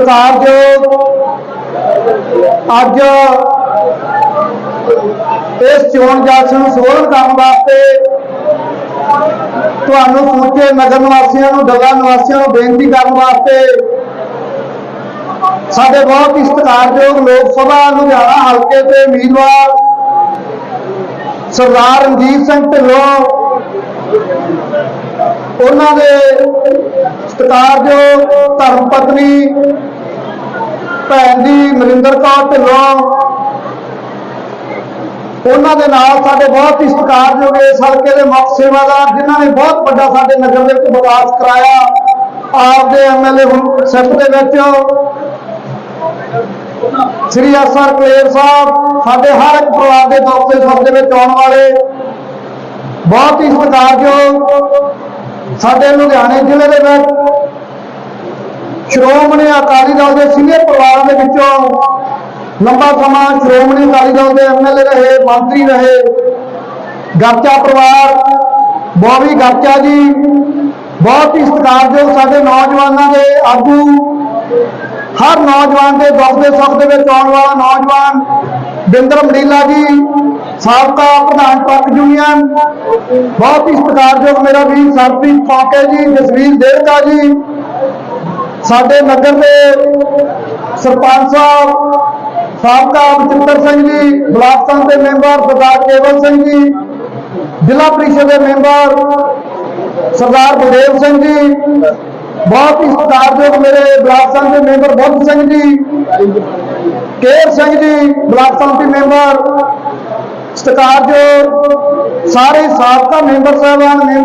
ਸਤਿਕਾਰਯੋਗ ਅੱਜ ਇਸ ਚੋਣ ਜਲਸੇ ਨੂੰ ਸਫਲ ਕਰਨ ਵਾਸਤੇ ਤੁਹਾਨੂੰ ਸਮੁੱਚੇ ਨਗਰ ਨਿਵਾਸੀਆਂ ਨੂੰ ਡੱਲਾ ਨਿਵਾਸੀਆਂ ਨੂੰ ਬੇਨਤੀ ਕਰਨ ਵਾਸਤੇ ਸਾਡੇ ਬਹੁਤ ਹੀ ਸਤਿਕਾਰਯੋਗ ਲੋਕ ਸਭਾ, ਲੁਧਿਆਣਾ ਹਲਕੇ ਤੇ ਉਮੀਦਵਾਰ ਸਰਦਾਰ ਰਣਜੀਤ ਸਿੰਘ ਢਿੱਲੋਂ। ਉਹਨਾਂ ਦੇ ਸਤਿਕਾਰਯੋਗ ਧਰਮ ਪਤਨੀ ਭੈਣ ਦੀ ਮਰਿੰਦਰ ਕੌਰ ਢਿੱਲੋਂ। ਉਹਨਾਂ ਦੇ ਨਾਲ ਸਾਡੇ ਬਹੁਤ ਹੀ ਸਤਿਕਾਰਯੋਗ ਇਸ ਹਲਕੇ ਦੇ ਮੁੱਖ ਸੇਵਾਦਾਰ, ਜਿਨ੍ਹਾਂ ਨੇ ਬਹੁਤ ਵੱਡਾ ਸਾਡੇ ਨਗਰ ਦੇ ਵਿੱਚ ਵਿਕਾਸ ਕਰਾਇਆ। ਆਪ ਦੇ ਐਮਐਲਏ ਹੁਣ ਸਿੱਖ ਦੇ ਵਿੱਚ। ਸ੍ਰੀ ਅਸਰ ਕਲੇਰ ਸਾਹਿਬ, ਸਾਡੇ ਹਰ ਇੱਕ ਪਰਿਵਾਰ ਦੇ ਦੁੱਖ ਦੇ ਸੁੱਖ ਦੇ ਵਿੱਚ ਆਉਣ ਵਾਲੇ। ਬਹੁਤ ਹੀ ਸਤਿਕਾਰਯੋਗ ਸਾਡੇ ਲੁਧਿਆਣੇ ਜ਼ਿਲ੍ਹੇ ਦੇ ਵਿੱਚ ਸ਼੍ਰੋਮਣੀ ਅਕਾਲੀ ਦਲ ਦੇ ਸੀਨੀਅਰ ਪਰਿਵਾਰਾਂ ਦੇ ਵਿੱਚੋਂ ਲੰਬਾ ਸਮਾਂ ਸ਼੍ਰੋਮਣੀ ਅਕਾਲੀ ਦਲ ਦੇ ਐਮਐਲਏ ਰਹੇ, ਮੰਤਰੀ ਰਹੇ, ਗਰਚਾ ਪਰਿਵਾਰ ਬੋਵੀ ਗਰਚਾ ਜੀ, ਬਹੁਤ ਹੀ ਸਤਿਕਾਰਯੋਗ ਸਾਡੇ ਨੌਜਵਾਨਾਂ ਦੇ ਆਗੂ, ਹਰ ਨੌਜਵਾਨ ਦੇ ਦੁੱਖ ਦੇ ਸੁੱਖ ਦੇ ਵਿੱਚ ਆਉਣ ਵਾਲਾ ਨੌਜਵਾਨ ਬਿੰਦਰ ਮੜੀਲਾ ਜੀ, ਸਾਬਕਾ ਪ੍ਰਧਾਨ ਟਰੱਕ ਯੂਨੀਅਨ, ਬਹੁਤ ਹੀ ਸਤਿਕਾਰਯੋਗ ਮੇਰਾ ਵੀਰ ਸਰਪ੍ਰੀਤ ਪਾਕੇ ਜੀ, ਜਸਵੀਰ ਦੇਵਕਾ ਜੀ ਸਾਡੇ ਨਗਰ ਦੇ ਸਰਪੰਚ ਸਾਹਿਬ, ਸਾਬਕਾ ਬਚਿੱਤਰ ਸਿੰਘ ਜੀ, ਬਲਾਕ ਸੰਘ ਦੇ ਮੈਂਬਰ ਸਰਦਾਰ ਕੇਵਲ ਸਿੰਘ ਜੀ, ਜ਼ਿਲ੍ਹਾ ਪ੍ਰੀਸ਼ਦ ਦੇ ਮੈਂਬਰ ਸਰਦਾਰ ਬਲਦੇਵ ਸਿੰਘ ਜੀ, ਬਹੁਤ ਹੀ ਸਤਿਕਾਰਯੋਗ ਮੇਰੇ ਬਲਾਕ ਸੰਘ ਦੇ ਮੈਂਬਰ ਬੁੱਧ ਸਿੰਘ ਜੀ, ਕੇਰ ਸਿੰਘ ਜੀ, ਬਲਾਕ ਸੰਘ ਦੇ ਮੈਂਬਰ ਸਤਿਕਾਰਯੋਗ ਸਾਰੇ ਸਾਬਕਾ ਮੈਂਬਰ ਸਾਹਿਬਾਨ ਨੇ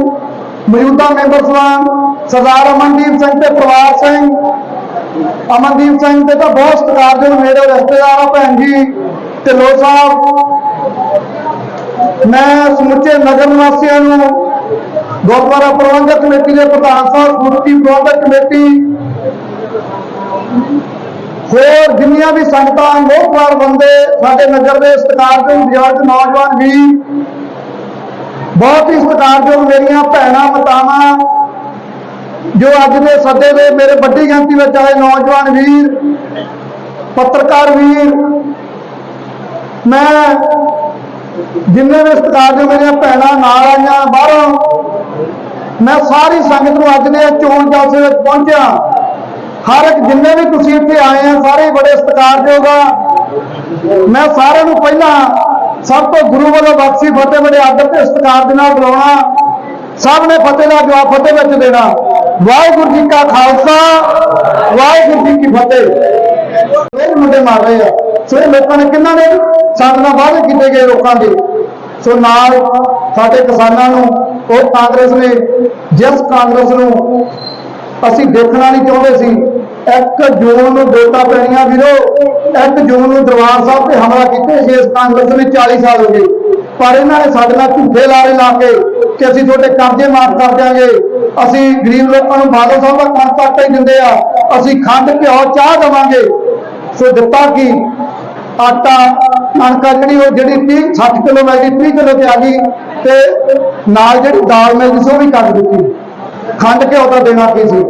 ਮੌਜੂਦਾ ਮੈਂਬਰ ਸਾਹਿਬਾਨ ਸਰਦਾਰ ਅਮਨਦੀਪ ਸਿੰਘ ਤੇ ਪ੍ਰਵਾਸ ਸਿੰਘ। ਅਮਨਦੀਪ ਸਿੰਘ ਤੇ ਤਾਂ ਬਹੁਤ ਸਤਿਕਾਰਯੋਗ ਮੇਰੇ ਰਿਸ਼ਤੇਦਾਰ ਆ ਭੈਣ ਜੀ ਢਿੱਲੋਂ ਸਾਹਿਬ। ਮੈਂ ਸਮੁੱਚੇ ਨਗਰ ਨਿਵਾਸੀਆਂ ਨੂੰ ਗੁਰਦੁਆਰਾ ਪ੍ਰਬੰਧਕ ਕਮੇਟੀ ਦੇ ਪ੍ਰਧਾਨ ਸਾਹਿਬ ਗੁਰਤੀ ਪ੍ਰਬੰਧਕ ਕਮੇਟੀ ਹੋਰ ਜਿੰਨੀਆਂ ਵੀ ਸੰਗਤਾਂ ਲੋਕਵਾਰ ਬੰਦੇ ਸਾਡੇ ਨਗਰ ਦੇ ਸਤਿਕਾਰਯੋਗ ਬਜ਼ੁਰਗ ਨੌਜਵਾਨ ਵੀ ਬਹੁਤ ਹੀ ਸਤਿਕਾਰਯੋਗ ਮੇਰੀਆਂ ਭੈਣਾਂ, ਮਾਤਾਵਾਂ, ਜੋ ਅੱਜ ਦੇ ਸੱਦੇ ਦੇ ਮੇਰੇ ਵੱਡੀ ਗਿਣਤੀ ਵਿੱਚ ਆਏ ਨੌਜਵਾਨ ਵੀਰ, ਪੱਤਰਕਾਰ ਵੀਰ, ਮੈਂ ਜਿੰਨੇ ਵੀ ਸਤਿਕਾਰਯੋਗ ਮੇਰੀਆਂ ਭੈਣਾਂ ਨਾਲ ਆਈਆਂ, ਬਾਹਰੋਂ ਮੈਂ ਸਾਰੀ ਸੰਗਤ ਨੂੰ ਅੱਜ ਦੇ ਚੋਣ ਜਲਸੇ ਵਿੱਚ ਪਹੁੰਚਿਆ। ਹਰ ਇੱਕ ਜਿੰਨੇ ਵੀ ਤੁਸੀਂ ਇੱਥੇ ਆਏ ਆ, ਸਾਰੇ ਬੜੇ ਸਤਿਕਾਰਯੋਗ ਆ। ਮੈਂ ਸਾਰਿਆਂ ਨੂੰ ਪਹਿਲਾਂ ਸਭ ਤੋਂ ਗੁਰੂ ਵੱਲੋਂ ਬਖਸ਼ੀ ਫਤਿਹ ਬੜੇ ਆਦਰ ਤੇ ਸਤਿਕਾਰ ਦੇ ਨਾਲ ਬੁਲਾਉਣਾ, ਸਭ ਨੇ ਫਤਿਹ ਦਾ ਜਵਾਬ ਫਤਿਹ ਵਿੱਚ ਦੇਣਾ। ਵਾਹਿਗੁਰੂ ਜੀ ਕਾ ਖਾਲਸਾ, ਵਾਹਿਗੁਰੂ ਜੀ ਕੀ ਫਤਿਹ। ਇਹ ਮੁੰਡੇ ਮਾਰ ਰਹੇ ਆ। ਸੋ ਇਹ ਲੋਕਾਂ ਨੇ ਕਿੰਨਾ ਨੇ ਸਾਡੇ ਨਾਲ ਵਾਅਦੇ ਕੀਤੇ ਗਏ ਲੋਕਾਂ ਦੇ? ਸੋ ਨਾਲ ਸਾਡੇ ਕਿਸਾਨਾਂ ਨੂੰ ਉਹ ਕਾਂਗਰਸ ਨੇ, ਜਿਸ ਕਾਂਗਰਸ ਨੂੰ ਅਸੀਂ ਦੇਖਣਾ ਨਹੀਂ ਚਾਹੁੰਦੇ ਸੀ ਇੱਕ ਜੂਨ ਨੂੰ ਵੋਟਾਂ ਪੈਣੀਆਂ ਵੀਰੋ। ਇੱਕ ਜੂਨ ਨੂੰ ਦਰਬਾਰ ਸਾਹਿਬ ਤੇ ਹਮਲਾ ਕੀਤੇ ਇਸ ਕਾਂਗਰਸ ਨੇ 40 ਸਾਲ ਹੋ ਗਏ। ਪਰ ਇਹਨਾਂ ਨੇ ਸਾਡੇ ਨਾਲ ਝੂਠੇ ਲਾਰੇ ਲਾ ਕੇ ਕਿ ਅਸੀਂ ਤੁਹਾਡੇ ਕਰਜ਼ੇ ਮਾਫ ਕਰ ਦਿਆਂਗੇ। ਅਸੀਂ ਗਰੀਬ ਲੋਕਾਂ ਨੂੰ ਬਾਦਲ ਸਾਹਿਬ ਦਾ ਕਣਕ ਹੀ ਦਿੰਦੇ ਆ। ਅਸੀਂ ਖੰਡ, ਘਿਓ, ਚਾਹ ਦੇਵਾਂਗੇ। ਸੋ ਦਿੱਤਾ ਕੀ? ਆਟਾ, ਕਣਕ ਜਿਹੜੀ, ਉਹ ਜਿਹੜੀ 30 60 ਕਿਲੋ ਮਿਲਦੀ 30 ਕਿਲੋ ਤੇ ਆ ਗਈ ਤੇ ਨਾਲ ਜਿਹੜੀ ਦਾਲ ਮਿਲਦੀ ਸੀ, ਉਹ ਵੀ ਕੱਟ ਦਿੱਤੀ। ਖੰਡ, ਘਿਓ ਦਾ ਦੇਣਾ ਕੀ ਸੀ?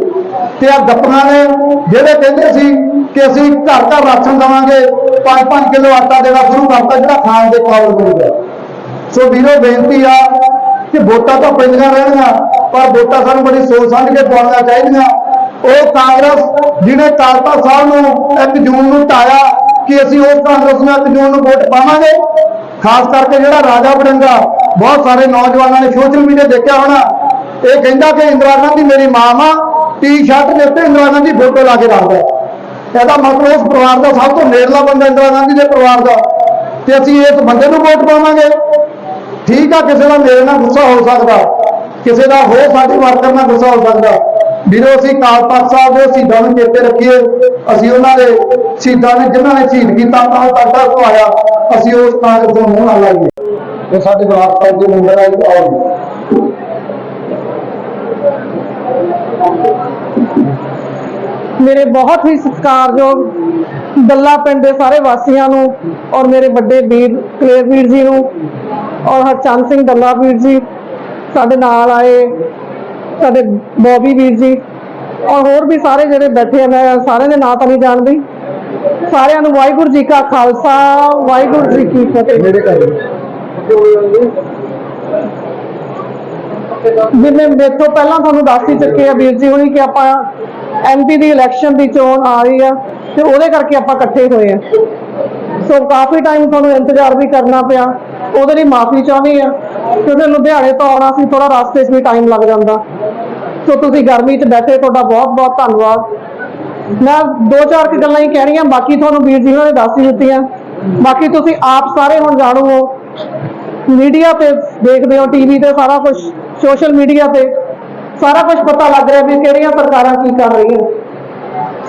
ਤੇ ਆ ਗੱਪਾਂ ਨੇ ਜਿਹੜੇ ਕਹਿੰਦੇ ਸੀ ਕਿ ਅਸੀਂ ਘਰ ਘਰ ਰਾਸ਼ਨ ਦੇਵਾਂਗੇ 5-5 ਕਿਲੋ ਆਟਾ ਦੇਣਾ ਸ਼ੁਰੂ ਕਰਤਾ, ਜਿਹੜਾ ਖਾਣ ਦੇ ਕਾਬਲ ਬਣੂਗਾ ਸੋ ਵੀਰੋ, ਬੇਨਤੀ ਆ ਕਿ ਵੋਟਾਂ ਤਾਂ ਪੈਂਦੀਆਂ ਰਹਿਣਗੀਆਂ, ਪਰ ਵੋਟਾਂ ਸਾਨੂੰ ਬੜੀ ਸੋਚ ਸਮਝ ਕੇ ਪਾਉਣੀਆਂ ਚਾਹੀਦੀਆਂ। ਉਹ ਕਾਂਗਰਸ ਜਿਹਨੇ ਕਾਲਪਾ ਸਾਹਿਬ ਨੂੰ 1 ਜੂਨ ਨੂੰ ਢਾਇਆ ਕਿ ਅਸੀਂ ਉਹ ਕਾਂਗਰਸ ਨੂੰ 1 ਜੂਨ ਨੂੰ ਵੋਟ ਪਾਵਾਂਗੇ। ਖਾਸ ਕਰਕੇ ਜਿਹੜਾ ਰਾਜਾ ਵੜਿੰਗਾ, ਬਹੁਤ ਸਾਰੇ ਨੌਜਵਾਨਾਂ ਨੇ ਸੋਸ਼ਲ ਮੀਡੀਆ ਦੇਖਿਆ ਹੋਣਾ। ਇਹ ਕਹਿੰਦਾ ਕਿ ਇੰਦਰਾ ਗਾਂਧੀ ਮੇਰੀ ਮਾਂ ਵਾ ਟੀ-ਸ਼ਰਟ ਦੇ ਉੱਤੇ ਇੰਦਰਾ ਗਾਂਧੀ ਫੋਟੋ ਲਾ ਕੇ ਰੱਖਦਾ। ਇਹਦਾ ਮਤਲਬ ਉਸ ਪਰਿਵਾਰ ਦਾ ਸਭ ਤੋਂ ਨੇੜਲਾ ਬੰਦਾ ਇੰਦਰਾ ਗਾਂਧੀ ਦੇ ਪਰਿਵਾਰ ਦਾ। ਤੇ ਅਸੀਂ ਇਸ ਬੰਦੇ ਨੂੰ ਵੋਟ ਪਾਵਾਂਗੇ। ਠੀਕ ਆ, ਕਿਸੇ ਦਾ ਮੇਰੇ ਨਾਲ ਗੁੱਸਾ ਹੋ ਸਕਦਾ। ਕਿਸੇ ਦਾ ਹੋਰ ਸਾਡੇ ਵਰਕਰ ਨਾਲ ਗੁੱਸਾ ਹੋ ਸਕਦਾ। ਵੀਰੋ, ਅਸੀਂ ਕਾਲ ਤਖਤ ਸਾਹਿਬ ਦੇ ਸ਼ਹੀਦਾਂ ਨੂੰ ਚੇਤੇ ਰੱਖੀਏ। ਅਸੀਂ ਉਹਨਾਂ ਦੇ ਸ਼ਹੀਦਾਂ ਨੇ ਜਿਨ੍ਹਾਂ ਨੇ ਸ਼ਹੀਦ ਕੀਤਾ ਤਾਂ ਤੱਕ ਖਵਾਇਆ ਅਸੀਂ ਉਸ ਕਾਂਗਰਸ ਨੂੰ ਮੂੰਹ ਨਾ ਲਾਈਏ। ਇਹ ਸਾਡੇ ਬਲਾਕ ਦੇ ਮੈਂਬਰ ਆਏ ਆਓ। ਮੇਰੇ ਬਹੁਤ ਹੀ ਸਤਿਕਾਰਯੋਗ ਦੱਲਾ ਪਿੰਡ ਦੇ ਸਾਰੇ ਵਾਸੀਆਂ ਨੂੰ ਔਰ ਮੇਰੇ ਵੱਡੇ ਵੀਰ, ਕਲੇਰ ਵੀਰ ਜੀ ਨੂੰ ਔਰ ਹਰਚੰਦ ਸਿੰਘ ਦੱਲਾ ਵੀਰ ਜੀ, ਸਾਡੇ ਨਾਲ ਆਏ ਸਾਡੇ ਬੋਬੀ ਵੀਰ ਜੀ ਔਰ ਹੋਰ ਵੀ ਸਾਰੇ ਜਿਹੜੇ ਬੈਠੇ ਆ, ਮੈਂ ਸਾਰਿਆਂ ਦੇ ਨਾਂ ਤਾਂ ਨਹੀਂ ਜਾਣਦੀ। ਸਾਰਿਆਂ ਨੂੰ ਵਾਹਿਗੁਰੂ ਜੀ ਕਾ ਖਾਲਸਾ, ਵਾਹਿਗੁਰੂ ਜੀ ਕੀ ਫਤਿਹ। ਮੇਰੇ ਘਰ। ਜਿਵੇਂ ਮੇਰੇ ਤੋਂ ਪਹਿਲਾਂ ਤੁਹਾਨੂੰ ਦੱਸ ਹੀ ਚੁੱਕੇ ਆ ਵੀਰ ਜੀ ਹੁਣੀ ਕਿ ਆਪਾਂ ਐਮਪੀ ਦੀ ਇਲੈਕਸ਼ਨ ਦੀ ਚੋਣ ਆ ਰਹੀ ਆ ਤੇ ਉਹਦੇ ਕਰਕੇ ਆਪਾਂ ਇਕੱਠੇ ਹੋਏ ਆ। ਸੋ ਕਾਫੀ ਟਾਈਮ ਤੁਹਾਨੂੰ ਇੰਤਜ਼ਾਰ ਵੀ ਕਰਨਾ ਪਿਆ। ਉਹਦੇ ਲਈ ਮਾਫੀ ਚਾਹੁੰਦੀ ਆ, ਕਿਉਂਕਿ ਲੁਧਿਆਣੇ ਤੋਂ ਆਉਣਾ ਸੀ ਥੋੜਾ ਰਸਤੇ 'ਚ ਵੀ ਟਾਈਮ ਲੱਗ ਜਾਂਦਾ। ਸੋ ਤੁਸੀਂ ਗਰਮੀ 'ਚ ਬੈਠੇ, ਤੁਹਾਡਾ ਬਹੁਤ ਬਹੁਤ ਧੰਨਵਾਦ। ਮੈਂ ਦੋ ਚਾਰ ਕੁ ਗੱਲਾਂ ਹੀ ਕਹਿਣੀਆਂ, ਬਾਕੀ ਤੁਹਾਨੂੰ ਵੀਰ ਜੀ ਨੇ ਦੱਸ ਹੀ ਦਿੱਤੀਆਂ। ਬਾਕੀ ਤੁਸੀਂ ਆਪ ਸਾਰੇ ਹੁਣ ਜਾਣੂ ਹੋ ਮੀਡੀਆ ਤੇ ਦੇਖਦੇ ਹੋ ਟੀਵੀ ਤੇ ਸਾਰਾ ਕੁਝ ਸੋਸ਼ਲ ਮੀਡੀਆ ਤੇ ਸਾਰਾ ਕੁਝ ਪਤਾ ਲੱਗ ਰਿਹਾ ਵੀ ਕਿਹੜੀਆਂ ਸਰਕਾਰਾਂ ਕੀ ਕਰ ਰਹੀਆਂ।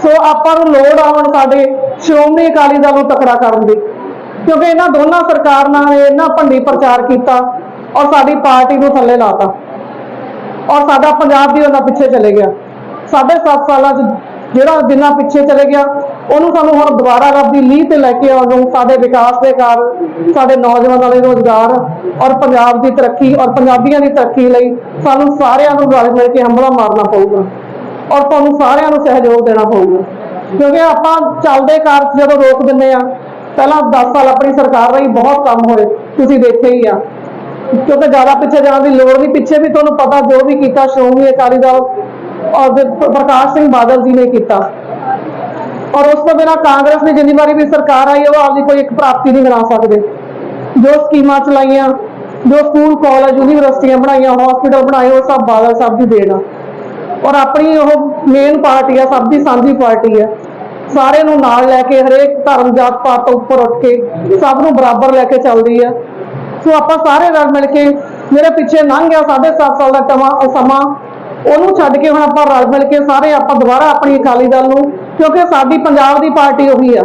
ਸੋ ਆਪਾਂ ਨੂੰ ਲੋੜ ਆ ਹੁਣ ਸਾਡੇ ਸ਼੍ਰੋਮਣੀ ਅਕਾਲੀ ਦਲ ਨੂੰ ਤਕੜਾ ਕਰਨ ਦੀ, ਕਿਉਂਕਿ ਇਹਨਾਂ ਦੋਨਾਂ ਸਰਕਾਰਾਂ ਨੇ ਇਹਨਾਂ ਭੰਡੀ ਪ੍ਰਚਾਰ ਕੀਤਾ ਔਰ ਸਾਡੀ ਪਾਰਟੀ ਨੂੰ ਥੱਲੇ ਲਾਤਾ। ਔਰ ਸਾਡਾ ਪੰਜਾਬ ਵੀ ਉਹਨਾਂ ਪਿੱਛੇ ਚਲੇ ਗਿਆ। ਸਾਢੇ ਸੱਤ ਸਾਲਾਂ 'ਚ ਜਿਹੜਾ ਜਿੰਨਾ ਪਿੱਛੇ ਚਲੇ ਗਿਆ ਉਹਨੂੰ ਸਾਨੂੰ ਹੁਣ ਦੁਬਾਰਾ ਰੱਬ ਦੀ ਲੀਹ ਤੇ ਲੈ ਕੇ ਆਉਣ ਸਾਡੇ ਵਿਕਾਸ ਦੇ ਕਾਰਨ ਸਾਡੇ ਨੌਜਵਾਨਾਂ ਲਈ ਰੋਜ਼ਗਾਰ ਔਰ ਪੰਜਾਬ ਦੀ ਤਰੱਕੀ ਔਰ ਪੰਜਾਬੀਆਂ ਦੀ ਤਰੱਕੀ ਲਈ ਸਾਨੂੰ ਸਾਰਿਆਂ ਨੂੰ ਰਲ ਮਿਲ ਕੇ ਹੰਭਲਾ ਮਾਰਨਾ ਪਊਗਾ ਔਰ ਤੁਹਾਨੂੰ ਸਾਰਿਆਂ ਨੂੰ ਸਹਿਯੋਗ ਦੇਣਾ ਪਊਗਾ। ਕਿਉਂਕਿ ਆਪਾਂ ਚੱਲਦੇ ਕਾਰਜ ਜਦੋਂ ਰੋਕ ਦਿੰਦੇ ਆ ਪਹਿਲਾਂ 10 ਸਾਲ ਆਪਣੀ ਸਰਕਾਰ ਰਹੀ ਬਹੁਤ ਕੰਮ ਹੋਏ, ਤੁਸੀਂ ਦੇਖਿਆ ਹੀ ਆ। ਕਿਉਂਕਿ ਜ਼ਿਆਦਾ ਪਿੱਛੇ ਜਾਣ ਦੀ ਲੋੜ ਨਹੀਂ, ਪਿੱਛੇ ਵੀ ਤੁਹਾਨੂੰ ਪਤਾ ਜੋ ਵੀ ਕੀਤਾ, ਸ਼੍ਰੋਮਣੀ ਅਕਾਲੀ ਦਲ ਔਰ ਪ੍ਰਕਾਸ਼ ਸਿੰਘ ਬਾਦਲ ਜੀ ਨੇ ਕੀਤਾ। ਔਰ ਉਸ ਤੋਂ ਬਿਨਾਂ ਕਾਂਗਰਸ ਨੇ ਜਿੰਨੀ ਵਾਰੀ ਵੀ ਸਰਕਾਰ ਆਈ ਉਹ ਆਪਦੀ ਕੋਈ ਇੱਕ ਪ੍ਰਾਪਤੀ ਨਹੀਂ ਬਣਾ ਸਕਦੇ। ਜੋ ਸਕੀਮਾਂ ਚਲਾਈਆਂ, ਜੋ ਸਕੂਲ, ਕਾਲਜ, ਯੂਨੀਵਰਸਿਟੀਆਂ ਬਣਾਈਆਂ ਹਸਪੀਟਲ ਬਣਾਏ, ਉਹ ਸਭ ਬਾਦਲ ਸਾਹਿਬ ਦੀ ਦੇਣ ਆ। ਔਰ ਆਪਣੀ ਉਹ ਮੇਨ ਪਾਰਟੀ ਆ, ਸਭ ਦੀ ਸਾਂਝੀ ਪਾਰਟੀ ਆ। ਸਾਰੇ ਨੂੰ ਨਾਲ ਲੈ ਕੇ, ਹਰੇਕ ਧਰਮ, ਜਾਤ, ਪਾਤ ਤੋਂ ਉੱਪਰ ਉੱਠ ਕੇ, ਸਭ ਨੂੰ ਬਰਾਬਰ ਲੈ ਕੇ ਚੱਲਦੀ ਆ। ਸੋ ਆਪਾਂ ਸਾਰੇ ਰਲ ਮਿਲ ਕੇ, ਮੇਰੇ ਪਿੱਛੇ ਲੰਘ ਗਿਆ ਸਾਢੇ ਸੱਤ ਸਾਲ ਦਾ ਟਮਾ ਸਮਾਂ, ਉਹਨੂੰ ਛੱਡ ਕੇ ਹੁਣ ਆਪਾਂ ਰਲ ਮਿਲ ਕੇ ਸਾਰੇ ਆਪਾਂ ਦੁਬਾਰਾ ਆਪਣੀ ਅਕਾਲੀ ਦਲ ਨੂੰ ਕਿਉਂਕਿ ਸਾਡੀ ਪੰਜਾਬ ਦੀ ਪਾਰਟੀ ਉਹੀ ਆ।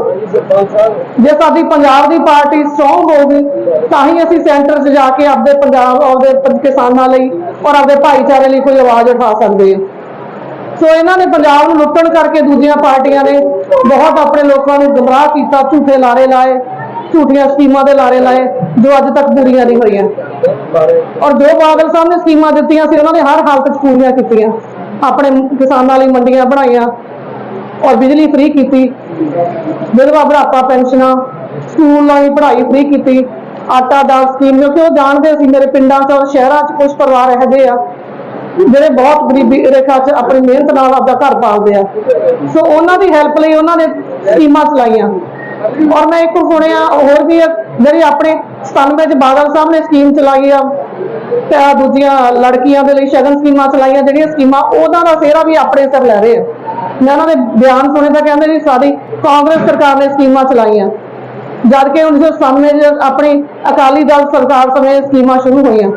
ਜੇ ਸਾਡੀ ਪੰਜਾਬ ਦੀ ਪਾਰਟੀ ਸਟਰੋਂਗ ਹੋਊਗੀ, ਤਾਂ ਹੀ ਅਸੀਂ ਸੈਂਟਰ 'ਚ ਜਾ ਕੇ ਆਪਦੇ ਪੰਜਾਬ, ਆਪਦੇ ਕਿਸਾਨਾਂ ਲਈ ਔਰ ਆਪਦੇ ਭਾਈਚਾਰੇ ਲਈ ਕੋਈ ਆਵਾਜ਼ ਉਠਾ ਸਕਦੇ ਹਾਂ ਸੋ ਇਹਨਾਂ ਨੇ ਪੰਜਾਬ ਨੂੰ ਲੁੱਟਣ ਕਰਕੇ ਦੂਜੀਆਂ ਪਾਰਟੀਆਂ ਨੇ ਬਹੁਤ ਆਪਣੇ ਲੋਕਾਂ ਨੂੰ ਗੁੰਮਰਾਹ ਕੀਤਾ, ਝੂਠੇ ਲਾਰੇ ਲਾਏ, ਝੂਠੀਆਂ ਸਕੀਮਾਂ ਦੇ ਲਾਰੇ ਲਾਏ, ਜੋ ਅੱਜ ਤੱਕ ਪੂਰੀਆਂ ਨਹੀਂ ਹੋਈਆਂ। ਔਰ ਜੋ ਬਾਦਲ ਸਾਹਿਬ ਨੇ ਸਕੀਮਾਂ ਦਿੱਤੀਆਂ ਸੀ, ਉਹਨਾਂ ਨੇ ਹਰ ਹਾਲਤ 'ਚ ਪੂਰੀਆਂ ਕੀਤੀਆਂ। ਆਪਣੇ ਕਿਸਾਨਾਂ ਲਈ ਮੰਡੀਆਂ ਬਣਾਈਆਂ ਔਰ ਬਿਜਲੀ ਫ੍ਰੀ ਕੀਤੀ। ਵਿਧਵਾ ਬੁਢਾਪਾ ਪੈਨਸ਼ਨਾਂ ਸਕੂਲ ਦੀ ਪੜ੍ਹਾਈ ਫ੍ਰੀ ਕੀਤੀ। ਆਟਾ ਦਾਲ ਸਕੀਮ ਕਿਉਂਕਿ ਉਹ ਜਾਣਦੇ ਸੀ ਮੇਰੇ ਪਿੰਡਾਂ 'ਚ ਔਰ ਸ਼ਹਿਰਾਂ 'ਚ ਕੁਝ ਪਰਿਵਾਰ ਇਹੋ ਜਿਹੇ ਆ। ਜਿਹੜੇ ਬਹੁਤ ਗਰੀਬੀ ਰੇਖਾ 'ਚ ਆਪਣੀ ਮਿਹਨਤ ਨਾਲ ਆਪਦਾ ਘਰ ਪਾਲਦੇ ਆ। ਸੋ ਉਹਨਾਂ ਦੀ ਹੈਲਪ ਲਈ ਉਹਨਾਂ ਨੇ ਸਕੀਮਾਂ ਚਲਾਈਆਂ। ਔਰ ਮੈਂ ਇੱਕ ਸੁਣਿਆ ਹੋਰ ਵੀ ਆ, ਜਿਹੜੀ ਆਪਣੇ 97 ਚ ਬਾਦਲ ਸਾਹਿਬ ਨੇ ਸਕੀਮ ਚਲਾਈ ਆ। ਤੇ ਦੂਜੀਆਂ ਲੜਕੀਆਂ ਦੇ ਲਈ ਸ਼ਗਨ ਸਕੀਮਾਂ ਚਲਾਈਆਂ ਜਿਹੜੀਆਂ ਸਕੀਮਾਂ ਉਹਨਾਂ ਦਾ ਸਿਹਰਾ ਵੀ ਆਪਣੇ ਸਿਰ ਲੈ ਰਹੇ ਆ। ਮੈਂ ਉਹਨਾਂ ਦੇ ਬਿਆਨ ਸੁਣੇ ਤਾਂ ਕਹਿੰਦੇ ਜੀ ਸਾਡੀ ਕਾਂਗਰਸ ਸਰਕਾਰ ਨੇ ਸਕੀਮਾਂ ਚਲਾਈਆਂ। ਜਦ ਕਿ 1997 ਚ ਆਪਣੀ ਅਕਾਲੀ ਦਲ ਸਰਕਾਰ ਸਮੇਂ ਸਕੀਮਾਂ ਸ਼ੁਰੂ ਹੋਈਆਂ।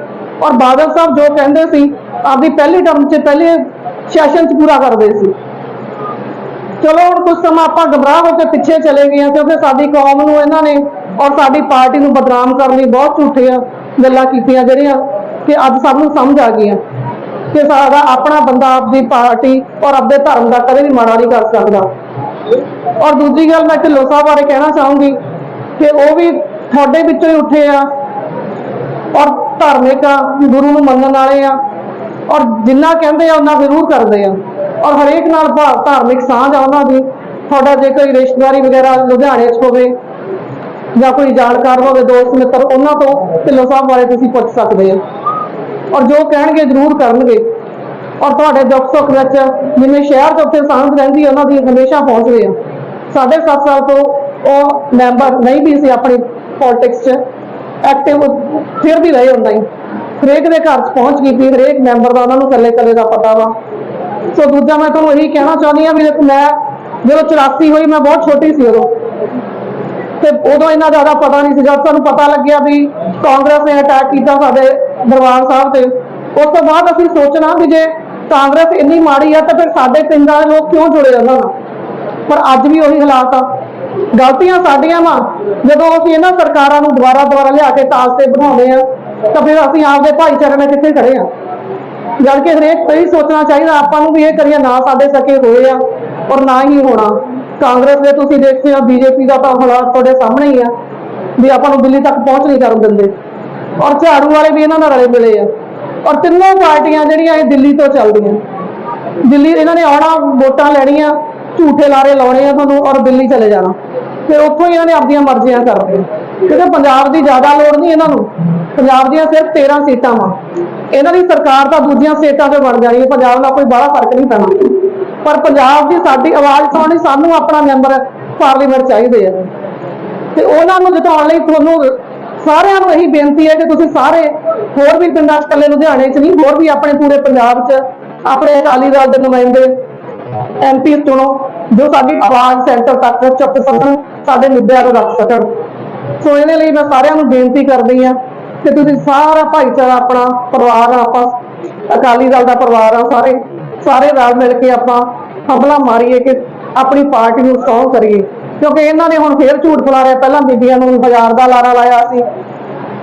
ਔਰ ਬਾਦਲ ਸਾਹਿਬ ਜੋ ਕਹਿੰਦੇ ਸੀ, ਆਪਦੀ ਪਹਿਲੀ ਟਰਮ 'ਚ ਪਹਿਲੇ ਸੈਸ਼ਨ 'ਚ ਪੂਰਾ ਕਰਦੇ ਸੀ। ਚਲੋ ਹੁਣ ਕੁਝ ਸਮਾਂ ਆਪਾਂ ਗਮਰਾਹ ਹੋ ਕੇ ਪਿੱਛੇ ਚਲੇ ਗਏ ਹਾਂ ਕਿਉਂਕਿ ਸਾਡੀ ਕੌਮ ਨੂੰ ਇਹਨਾਂ ਨੇ ਔਰ ਸਾਡੀ ਪਾਰਟੀ ਨੂੰ ਬਦਨਾਮ ਕਰਨ ਲਈ ਬਹੁਤ ਝੂਠੀਆਂ ਗੱਲਾਂ ਕੀਤੀਆਂ ਜਿਹੜੀਆਂ ਕਿ ਅੱਜ ਸਭ ਨੂੰ ਸਮਝ ਆ ਗਈਆਂ। ਕਿ ਸਾਡਾ ਆਪਣਾ ਬੰਦਾ ਆਪਦੀ ਪਾਰਟੀ ਔਰ ਆਪਦੇ ਧਰਮ ਦਾ ਕਦੇ ਵੀ ਮਾੜਾ ਨਹੀਂ ਕਰ ਸਕਦਾ। ਔਰ ਦੂਜੀ ਗੱਲ ਮੈਂ ਢਿੱਲੋਂ ਸਾਹਿਬ ਬਾਰੇ ਕਹਿਣਾ ਚਾਹੂੰਗੀ ਕਿ ਉਹ ਵੀ ਤੁਹਾਡੇ ਵਿੱਚੋਂ ਹੀ ਉੱਠੇ ਆ ਔਰ ਧਾਰਮਿਕ ਆ, ਗੁਰੂ ਨੂੰ ਮੰਨਣ ਵਾਲੇ ਆ ਔਰ ਜਿੰਨਾ ਕਹਿੰਦੇ ਆ ਉਹਨਾਂ ਜ਼ਰੂਰ ਕਰਦੇ ਆ। ਔਰ ਹਰੇਕ ਨਾਲ ਭਾ- ਧਾਰਮਿਕ ਸਾਂਝ ਆ ਉਹਨਾਂ ਦੀ। ਤੁਹਾਡਾ ਜੇ ਕੋਈ ਰਿਸ਼ਤੇਦਾਰੀ ਵਗੈਰਾ ਲੁਧਿਆਣੇ 'ਚ ਹੋਵੇ ਜਾਂ ਕੋਈ ਜਾਣਕਾਰ ਹੋਵੇ, ਦੋਸਤ, ਮਿੱਤਰ, ਉਹਨਾਂ ਤੋਂ ਢਿੱਲੋਂ ਸਾਹਿਬ ਬਾਰੇ ਤੁਸੀਂ ਪੁੱਛ ਸਕਦੇ ਆ। ਔਰ ਜੋ ਕਹਿਣਗੇ ਜ਼ਰੂਰ ਕਰਨਗੇ। ਔਰ ਤੁਹਾਡੇ ਦੁੱਖ ਸੁੱਖ ਵਿੱਚ ਜਿਵੇਂ ਸ਼ਹਿਰ 'ਚ ਉੱਥੇ ਸਾਂਝ ਰਹਿੰਦੀ ਉਹਨਾਂ ਦੀ ਹਮੇਸ਼ਾ ਪਹੁੰਚਦੇ ਆ ਸਾਢੇ ਸੱਤ ਸਾਲ ਤੋਂ ਉਹ ਮੈਂਬਰ ਨਹੀਂ ਵੀ ਸੀ ਆਪਣੀ ਪੋਲਿਟਿਕਸ 'ਚ। ਐਕਟਿਵ ਫਿਰ ਵੀ ਰਹੇ ਹੁੰਦਾ ਹੀ। ਹਰੇਕ ਦੇ ਘਰ 'ਚ ਪਹੁੰਚ ਕੀਤੀ ਹਰੇਕ ਮੈਂਬਰ ਦਾ ਉਹਨਾਂ ਨੂੰ ਇਕੱਲੇ ਇਕੱਲੇ ਦਾ ਪਤਾ ਵਾ। ਸੋ ਦੂਜਾ ਮੈਂ ਤੁਹਾਨੂੰ ਇਹੀ ਕਹਿਣਾ ਚਾਹੁੰਦੀ ਹਾਂ ਵੀ ਮੈਂ ਜਦੋਂ 84 ਹੋਈ, ਮੈਂ ਬਹੁਤ ਛੋਟੀ ਸੀ ਉਦੋਂ। ਤੇ ਉਦੋਂ ਇੰਨਾ ਜ਼ਿਆਦਾ ਪਤਾ ਨਹੀਂ ਸੀ ਜਦ ਸਾਨੂੰ ਪਤਾ ਲੱਗਿਆ ਵੀ ਕਾਂਗਰਸ ਨੇ ਅਟੈਕ ਕੀਤਾ ਸਾਡੇ ਦਰਬਾਰ ਸਾਹਿਬ ਤੇ। ਉਸ ਤੋਂ ਬਾਅਦ ਅਸੀਂ ਸੋਚਣਾ ਵੀ ਜੇ ਕਾਂਗਰਸ ਇੰਨੀ ਮਾੜੀ ਆ, ਤਾਂ ਫਿਰ ਸਾਡੇ ਪਿੰਡਾਂ ਦੇ ਲੋਕ ਕਿਉਂ ਜੁੜੇ ਉਹਨਾਂ ਨਾਲ? ਪਰ ਅੱਜ ਵੀ ਉਹੀ ਹਾਲਾਤ ਆ। ਗਲਤੀਆਂ ਸਾਡੀਆਂ ਵਾ। ਜਦੋਂ ਅਸੀਂ ਇਹਨਾਂ ਸਰਕਾਰਾਂ ਨੂੰ ਦੁਬਾਰਾ ਦੁਬਾਰਾ ਲਿਆ ਕੇ ਤਾਲ ਤੇ ਬਣਾਉਂਦੇ ਆ, ਤਾਂ ਫਿਰ ਅਸੀਂ ਆਪਦੇ ਭਾਈਚਾਰੇ ਨਾਲ ਕਿੱਥੇ ਖੜੇ ਆ? ਜਦ ਕਿ ਹਰੇਕ ਕੋਈ ਸੋਚਣਾ ਚਾਹੀਦਾ, ਆਪਾਂ ਨੂੰ ਵੀ ਇਹ ਕਰੀਏ, ਨਾ ਸਾਡੇ ਸਕੇ ਹੋਏ ਆ ਔਰ ਨਾ ਹੀ ਹੋਣਾ। ਕਾਂਗਰਸ ਦੇ ਤੁਸੀਂ ਦੇਖਦੇ ਹੋ ਬੀਜੇਪੀ ਦਾ ਤਾਂ ਹਾਲਾਤ ਤੁਹਾਡੇ ਸਾਹਮਣੇ ਹੀ ਆ, ਵੀ ਆਪਾਂ ਨੂੰ ਦਿੱਲੀ ਤੱਕ ਪਹੁੰਚ ਨਹੀਂ ਕਰਨ ਦਿੰਦੇ। ਔਰ ਝਾੜੂ ਵਾਲੇ ਵੀ ਇਹਨਾਂ ਨਾਲ ਰਲੇ ਮਿਲੇ ਆ। ਔਰ ਤਿੰਨੋਂ ਪਾਰਟੀਆਂ ਜਿਹੜੀਆਂ ਇਹ ਦਿੱਲੀ ਤੋਂ ਚੱਲਦੀਆਂ। ਦਿੱਲੀ ਇਹਨਾਂ ਨੇ ਆਉਣਾ, ਵੋਟਾਂ ਲੈਣੀਆਂ, ਝੂਠੇ ਲਾਰੇ ਲਾਉਣੇ ਆ ਤੁਹਾਨੂੰ ਔਰ ਦਿੱਲੀ ਚਲੇ ਜਾਣਾ। ਫਿਰ ਉੱਥੋਂ ਹੀ ਇਹਨਾਂ ਨੇ ਆਪਣੀਆਂ ਮਰਜ਼ੀਆਂ ਕਰਨੀਆਂ ਕਿਉਂਕਿ ਪੰਜਾਬ ਦੀ ਜ਼ਿਆਦਾ ਲੋੜ ਨਹੀਂ ਇਹਨਾਂ ਨੂੰ। ਪੰਜਾਬ ਦੀਆਂ ਸਿਰਫ 13 ਸੀਟਾਂ ਵਾ। ਇਹਨਾਂ ਦੀ ਸਰਕਾਰ ਤਾਂ ਦੂਜੀਆਂ ਸਟੇਟਾਂ ਤੇ ਬਣ ਜਾਣੀ ਹੈ। ਪੰਜਾਬ ਨਾਲ ਕੋਈ ਬੜਾ ਫ਼ਰਕ ਨਹੀਂ ਪੈਣਾ। ਪਰ ਪੰਜਾਬ ਦੀ ਸਾਡੀ ਆਵਾਜ਼ ਸੁਣਨੀ ਸਾਨੂੰ ਆਪਣਾ ਮੈਂਬਰ ਪਾਰਲੀਮੈਂਟ ਚਾਹੀਦੇ ਆ। ਤੇ ਉਹਨਾਂ ਨੂੰ ਜਿਤਾਉਣ ਲਈ ਤੁਹਾਨੂੰ ਸਾਰਿਆਂ ਨੂੰ ਇਹੀ ਬੇਨਤੀ ਹੈ ਕਿ ਤੁਸੀਂ ਸਾਰੇ ਹੋਰ ਵੀ ਪਿੰਡਾਂ 'ਚ ਇਕੱਲੇ ਲੁਧਿਆਣੇ 'ਚ ਨਹੀਂ, ਹੋਰ ਵੀ ਆਪਣੇ ਪੂਰੇ ਪੰਜਾਬ 'ਚ, ਆਪਣੇ ਅਕਾਲੀ ਦਲ ਦੇ ਨੁਮਾਇੰਦੇ ਐਮਪੀ ਚੁਣੋ, ਜੋ ਸਾਡੀ ਆਵਾਜ਼ ਸੈਂਟਰ ਤੱਕ ਚੁੱਕ ਸਕਣ, ਸਾਡੇ ਮੁੱਦਿਆਂ ਨੂੰ ਰੱਖ ਸਕਣ। ਸੋ ਇਹਦੇ ਲਈ ਮੈਂ ਸਾਰਿਆਂ ਨੂੰ ਬੇਨਤੀ ਕਰਦੀ ਹਾਂ ਕਿ ਤੁਸੀਂ ਸਾਰਾ ਭਾਈਚਾਰਾ ਆਪਣਾ, ਪਰਿਵਾਰ ਆ ਆਪਾਂ ਅਕਾਲੀ ਦਲ ਦਾ ਪਰਿਵਾਰ ਆ ਸਾਰੇ ਸਾਰੇ ਰਲ ਮਿਲ ਕੇ ਆਪਾਂ ਹਮਲਾ ਮਾਰੀਏ ਕਿ ਆਪਣੀ ਪਾਰਟੀ ਨੂੰ ਸਟਰੋਂਗ ਕਰੀਏ। ਕਿਉਂਕਿ ਇਹਨਾਂ ਨੇ ਹੁਣ ਫੇਰ ਝੂਠ ਫੈਲਾਰਿਆ ਪਹਿਲਾਂ ਬੀਬੀਆਂ ਨੂੰ ਹਜ਼ਾਰ ਦਾ ਲਾਰਾ ਲਾਇਆ ਸੀ।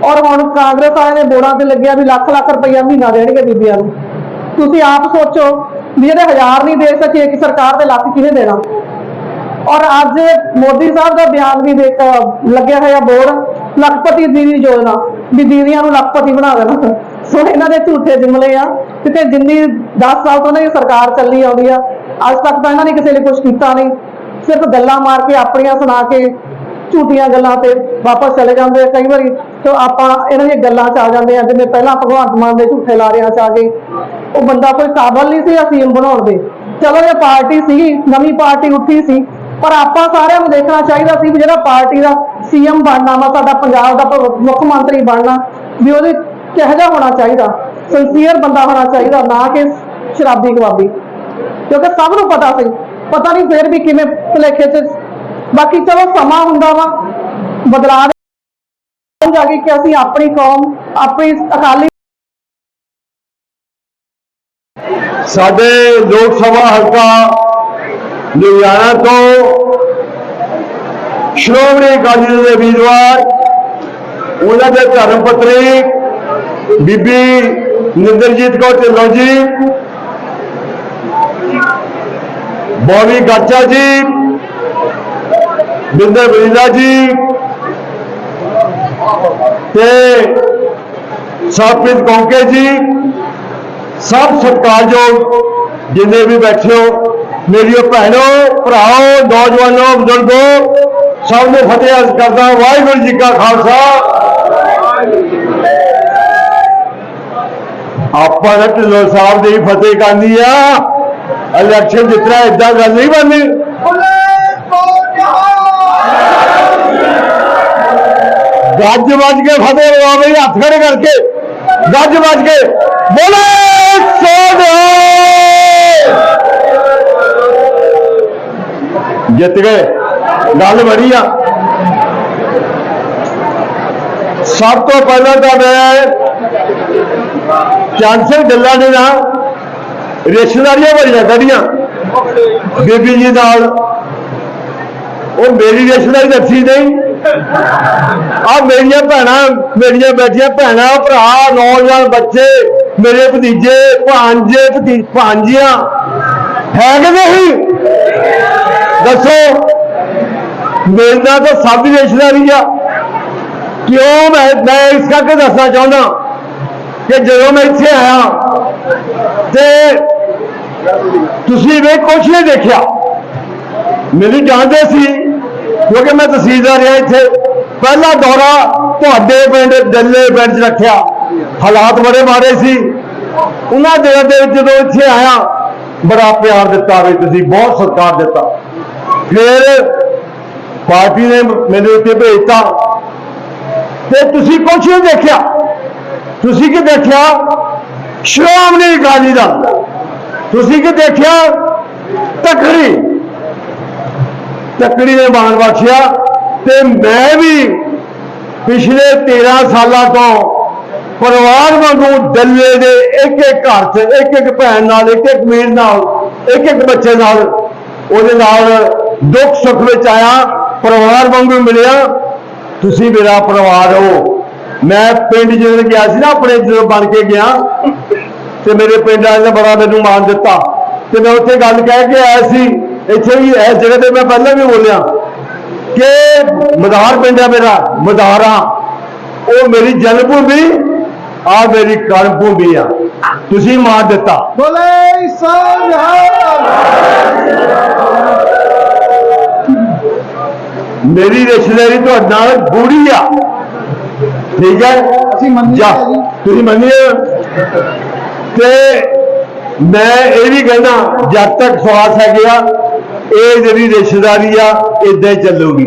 ਔਰ ਹੁਣ ਕਾਂਗਰਸ ਵਾਲਿਆਂ ਨੇ ਬੋਰਡਾਂ ਤੇ ਲੱਗਿਆ ਵੀ ਲੱਖ ਲੱਖ ਰੁਪਈਆ ਮਹੀਨਾ ਦੇਣਗੇ ਬੀਬੀਆਂ ਨੂੰ। ਤੁਸੀਂ ਆਪ ਸੋਚੋ ਵੀ ਇਹਦੇ ਹਜ਼ਾਰ ਨਹੀਂ ਦੇ ਸਕੇ ਇੱਕ ਸਰਕਾਰ ਦੇ ਲੱਖ ਕਿਹਨੇ ਦੇਣਾ। ਔਰ ਅੱਜ ਮੋਦੀ ਸਾਹਿਬ ਦਾ ਬਿਆਨ ਵੀ ਦੇਖ, ਲੱਗਿਆ ਹੋਇਆ ਬੋਰਡ, ਲੱਖਪਤੀ ਦੀਦੀ ਯੋਜਨਾ। ਵੀ ਦੀਦੀਆਂ ਨੂੰ ਲੱਖਪਤੀ ਬਣਾ ਦੇਣਾ। ਸੋ ਇਹਨਾਂ ਦੇ ਝੂਠੇ ਜੁਮਲੇ ਆ। ਕਿਤੇ ਜਿੰਨੀ 10 ਸਾਲ ਤੋਂ ਇਹਨਾਂ ਦੀ ਸਰਕਾਰ ਚੱਲੀ ਆਉਂਦੀ ਆ, ਅੱਜ ਤੱਕ ਤਾਂ ਇਹਨਾਂ ਨੇ ਕਿਸੇ ਲਈ ਕੁਝ ਕੀਤਾ ਨਹੀਂ। ਸਿਰਫ ਗੱਲਾਂ ਮਾਰ ਕੇ, ਆਪਣੀਆਂ ਸੁਣਾ ਕੇ, ਝੂਠੀਆਂ ਗੱਲਾਂ ਤੇ ਵਾਪਸ ਚਲੇ ਜਾਂਦੇ ਆ ਕਈ ਵਾਰੀ। ਤੇ ਆਪਾਂ ਇਹਨਾਂ ਦੀਆਂ ਗੱਲਾਂ 'ਚ ਆ ਜਾਂਦੇ ਆ, ਜਿਵੇਂ ਪਹਿਲਾਂ ਭਗਵੰਤ ਮਾਨ ਦੇ ਝੂਠੇ ਲਾਰਿਆਂ 'ਚ ਆ ਗਏ ਉਹ ਬੰਦਾ ਕੋਈ ਕਾਬਲ ਨਹੀਂ ਸੀ ਸੀਐਮ ਬਣਾਉਣ ਦੇ। ਚਲੋ, ਇਹ ਪਾਰਟੀ ਸੀ ਨਵੀਂ ਪਾਰਟੀ ਉੱਠੀ ਸੀ। ਪਰ ਆਪਾਂ ਸਾਰਿਆਂ ਨੂੰ ਦੇਖਣਾ ਚਾਹੀਦਾ ਸੀ ਵੀ ਜਿਹੜਾ ਪਾਰਟੀ ਦਾ ਸੀਐਮ ਬਣਨਾ ਵਾ, ਸਾਡਾ ਪੰਜਾਬ ਦਾ ਮੁੱਖ ਮੰਤਰੀ ਬਣਨਾ, ਵੀ ਉਹਦੇ ਕਿਹੋ ਜਿਹਾ ਹੋਣਾ ਚਾਹੀਦਾ। ਸਿੰਸੀਅਰ ਬੰਦਾ ਹੋਣਾ ਚਾਹੀਦਾ, ਨਾ ਕਿ ਸ਼ਰਾਬੀ ਕਬਾਬੀ ਕਿਉਂਕਿ ਸਭ ਨੂੰ ਪਤਾ ਸੀ ਪਤਾ ਨਹੀਂ ਫੇਰ ਵੀ ਕਿਵੇਂ ਭੁਲੇਖੇ 'ਚ। ਬਾਕੀ ਚਲੋ ਸਮਾਂ ਹੁੰਦਾ ਵਾ ਬਦਲਾਅ ਜਾ ਕੇ ਕਿ ਅਸੀਂ ਆਪਣੀ ਕੌਮ, ਆਪਣੀ ਅਕਾਲੀ ਸਾਡੇ ਲੋਕ ਸਭਾ ਹਲਕਾ ਲੁਧਿਆਣਾ ਤੋਂ ਸ਼੍ਰੋਮਣੀ ਅਕਾਲੀ ਦਲ ਦੇ ਉਮੀਦਵਾਰ, ਉਹਨਾਂ ਦੇ ਧਰਮ ਪਤਨੀ ਬੀਬੀ ਨਿੰਦਰਜੀਤ ਕੌਰ ਢਿੱਲੋਂ ਜੀ ਬੋਵੀ ਗਾਚਾ ਜੀ, ਬਿੰਦਰ ਬਰੀਦਾ ਜੀ ਤੇ ਸਾਪਿਤ ਕੌਂਕੇ ਜੀ, ਸਭ ਸਤਿਕਾਰਯੋਗ ਜਿੰਨੇ ਵੀ ਬੈਠੇ ਹੋ, ਮੇਰੀਓ ਭੈਣੋ, ਭਰਾਓ, ਨੌਜਵਾਨੋ, ਬਜ਼ੁਰਗੋ, ਸਭ ਨੂੰ ਫਤਿਹ ਅਰਜ਼ ਕਰਦਾ ਵਾਹਿਗੁਰੂ ਜੀ ਕਾ ਖਾਲਸਾ। ਆਪਾਂ ਨੇ ਢਿੱਲੋਂ ਸਾਹਿਬ ਦੀ ਫਤਿਹ ਕਰਨੀ ਆ। ਇਲੈਕਸ਼ਨ ਜਿੱਤਣਾ ਇਦਾਂ ਗੱਲ ਨਹੀਂ ਬਣਨੀ ਗੱਜ ਵੱਜ ਕੇ ਫਤਿਹ ਲਵਾ ਬਈ ਹੱਥ ਖੜੇ ਕਰਕੇ ਗੱਜ ਵੱਜ ਕੇ ਬੋਲੇ ਸੋਨਿਆ ਜਿੱਤ ਗਏ ਗੱਲ ਬੜੀ ਆ ਸਭ ਤੋਂ ਪਹਿਲਾਂ ਤਾਂ ਮੈਂ ਚਾਂਸਰ ਗੱਲਾਂ ਦੇ ਨਾਲ ਰਿਸ਼ਤੇਦਾਰੀਆਂ ਬੜੀਆਂ ਸਾਡੀਆਂ ਬੀਬੀ ਜੀ ਨਾਲ। ਉਹ ਮੇਰੀ ਰਿਸ਼ਤੇਦਾਰੀ ਦੱਸੀ ਨਹੀਂ। ਆ ਮੇਰੀਆਂ ਭੈਣਾਂ, ਮੇਰੀਆਂ ਬੈਠੀਆਂ ਭੈਣਾਂ, ਭਰਾ, ਨੌਜਵਾਨ ਬੱਚੇ, ਮੇਰੇ ਭਤੀਜੇ ਭਾਂਜੇ ਭਤੀ ਭਾਂਜੀਆਂ ਹੈ ਕਿ ਨਹੀਂ? ਦੱਸੋ। ਮੇਰੇ ਨਾਲ ਤਾਂ ਸਭ ਦੀ ਰਿਸ਼ਤੇਦਾਰੀ ਆ। ਕਿਉਂ ਮੈਂ ਮੈਂ ਇਸ ਕਰਕੇ ਦੱਸਣਾ ਚਾਹੁੰਦਾ ਕਿ ਜਦੋਂ ਮੈਂ ਇੱਥੇ ਆਇਆ ਤੇ ਤੁਸੀਂ ਵੀ ਕੁਝ ਨਹੀਂ ਦੇਖਿਆ। ਮੈਨੂੰ ਜਾਣਦੇ ਸੀ, ਕਿਉਂਕਿ ਮੈਂ ਤਹਿਸੀਲਦਾਰ ਰਿਹਾ ਇੱਥੇ। ਪਹਿਲਾ ਦੌਰਾ ਤੁਹਾਡੇ ਪਿੰਡ, ਦੱਲੇ ਪਿੰਡ 'ਚ ਰੱਖਿਆ। ਹਾਲਾਤ ਬੜੇ ਮਾੜੇ ਸੀ। ਉਹਨਾਂ ਦਿਨਾਂ ਦੇ ਵਿੱਚ ਜਦੋਂ ਇੱਥੇ ਆਇਆ, ਬੜਾ ਪਿਆਰ ਦਿੱਤਾ ਵੀ ਤੁਸੀਂ, ਬਹੁਤ ਸਤਿਕਾਰ ਦਿੱਤਾ। ਫਿਰ ਪਾਰਟੀ ਨੇ ਮੈਨੂੰ ਇੱਥੇ ਭੇਜਤਾ। ਤੇ ਤੁਸੀਂ ਕੁਝ ਨਹੀਂ ਦੇਖਿਆ। ਤੁਸੀਂ ਕੀ ਦੇਖਿਆ? ਸ਼੍ਰੋਮਣੀ ਅਕਾਲੀ ਦਲ। ਤੁਸੀਂ ਕੀ ਦੇਖਿਆ? ਤਕੜੀ। ਤਕੜੀ ਨੇ ਮਾਣ ਬਖਸ਼ਿਆ ਤੇ ਮੈਂ ਵੀ ਪਿਛਲੇ 13 ਸਾਲਾਂ ਤੋਂ ਪਰਿਵਾਰ ਵਾਂਗੂ ਦੱਲੇ ਦੇ ਇੱਕ ਇੱਕ ਘਰ 'ਚ ਇੱਕ ਇੱਕ ਭੈਣ ਨਾਲ ਇੱਕ ਇੱਕ ਵੀਰ ਨਾਲ ਇੱਕ ਇੱਕ ਬੱਚੇ ਨਾਲ ਉਹਦੇ ਨਾਲ ਦੁੱਖ ਸੁੱਖ ਵਿੱਚ ਆਇਆ, ਪਰਿਵਾਰ ਵਾਂਗੂ ਮਿਲਿਆ। ਤੁਸੀਂ ਮੇਰਾ ਪਰਿਵਾਰ ਹੋ। ਮੈਂ ਪਿੰਡ ਜਦੋਂ ਗਿਆ ਸੀ ਨਾ, ਆਪਣੇ ਜਦੋਂ ਬਣ ਕੇ ਗਿਆ ਤੇ ਮੇਰੇ ਪਿੰਡ ਵਾਲਿਆਂ ਨੇ ਬੜਾ ਮੈਨੂੰ ਮਾਣ ਦਿੱਤਾ। ਤੇ ਮੈਂ ਉੱਥੇ ਗੱਲ ਕਹਿ ਕੇ ਆਇਆ ਸੀ ਇੱਥੇ ਵੀ ਇਸ ਜਗ੍ਹਾ ਤੇ ਮੈਂ ਪਹਿਲਾਂ ਵੀ ਬੋਲਿਆ ਕਿ ਮਦਾਰ ਪਿੰਡ ਹੈ ਮੇਰਾ ਮਦਾਰਾ। ਉਹ ਮੇਰੀ ਜਨਮ ਭੂਮੀ ਆ ਮੇਰੀ ਕਰਮ ਭੂਮੀ ਆ। ਤੁਸੀਂ ਮਾਰ ਦਿੱਤਾ। ਬੋਲੇ ਸੋਨਹਾਲ ਮੇਰੀ ਰਿਸ਼ਤੇਦਾਰੀ ਤੁਹਾਡੇ ਨਾਲ ਗੂੜੀ ਆ। ਠੀਕ ਹੈ? ਅਸੀਂ ਮੰਨੀ ਜਾ ਹੈ ਜੀ। ਤੁਸੀਂ ਮੰਨਿਆ ਤੇ ਮੈਂ ਇਹ ਵੀ ਕਹਿੰਦਾ, ਜਦ ਤੱਕ ਸਵਾਸ ਹੈਗੇ ਆ, ਇਹ ਜਿਹੜੀ ਰਿਸ਼ਤੇਦਾਰੀ ਆ ਇਦਾਂ ਹੀ ਚੱਲੂਗੀ।